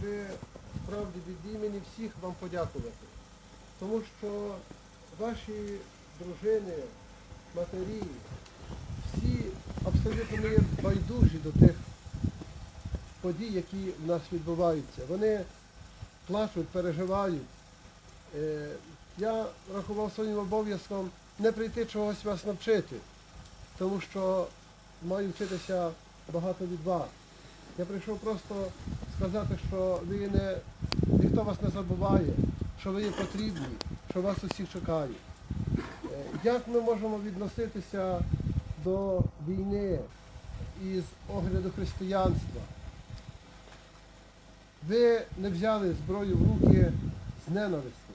щоб справді від імені всіх вам подякувати. Тому що ваші дружини, матері, всі абсолютно не байдужі до тих подій, які в нас відбуваються. Вони плачуть, переживають. Е, Я рахував своїм обов'язком не прийти чогось вас навчити, тому що маю вчитися багато від вас. Я прийшов просто сказати, що ви не, ніхто вас не забуває, що ви є потрібні, що вас усіх чекають. Е, Як ми можемо відноситися до війни із огляду християнства? Ви не взяли зброю в руки з ненависті,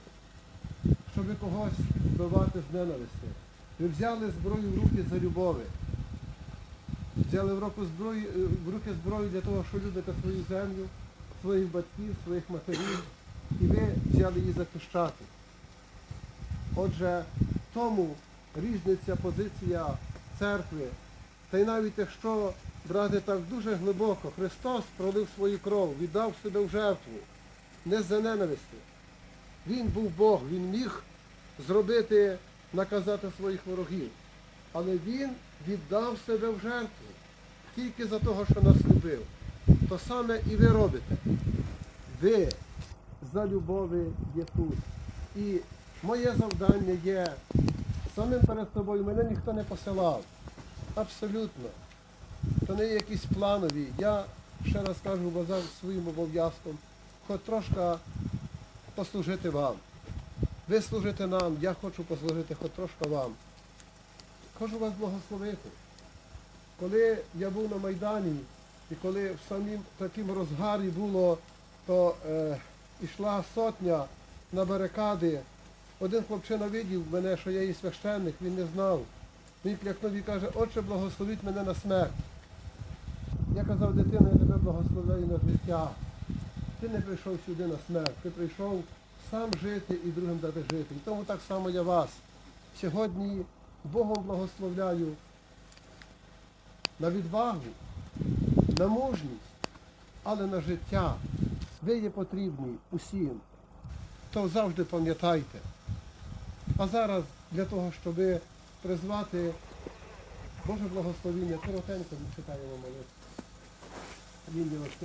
щоб когось вбивати з ненависті. Ви взяли зброю в руки за любові. Взяли в руку зброю, е, в руки зброю для того, що любите свою землю, своїх батьків, своїх матерів, і ви взяли її захищати. Отже, тому різниця позиція церкви. Та й навіть якщо брати так дуже глибоко, Христос пролив свою кров, віддав себе в жертву, не за ненависти. Він був Бог, він міг зробити, наказати своїх ворогів. Але він віддав себе в жертву тільки за того, що нас любив. То саме і ви робите. Ви за любові є тут. І моє завдання є самим перед собою. Мене ніхто не посилав. Абсолютно. То не є якісь планові. Я ще раз кажу, вважав своїм обов'язком, хоч трошки послужити вам. Ви служите нам, я хочу послужити хоч трошки вам. Хочу вас благословити. Коли я був на Майдані, і коли в самім таким розгарі було, то е, йшла сотня на барикади. Один хлопчина видів мене, що я є священник, він не знав. Він клякнув і каже, отче, благословіть мене на смерть. Я казав, дитино, я тебе благословляю на життя. Ти не прийшов сюди на смерть, ти прийшов сам жити і другим дати жити. І тому так само я вас. Сьогодні Богом благословляю на відвагу, на мужність, але на життя. Ви є потрібні усім. То завжди пам'ятайте. А зараз для того, щоб призвати Боже благословіння, коротенько відчитаємо молитву. В ім'я Отця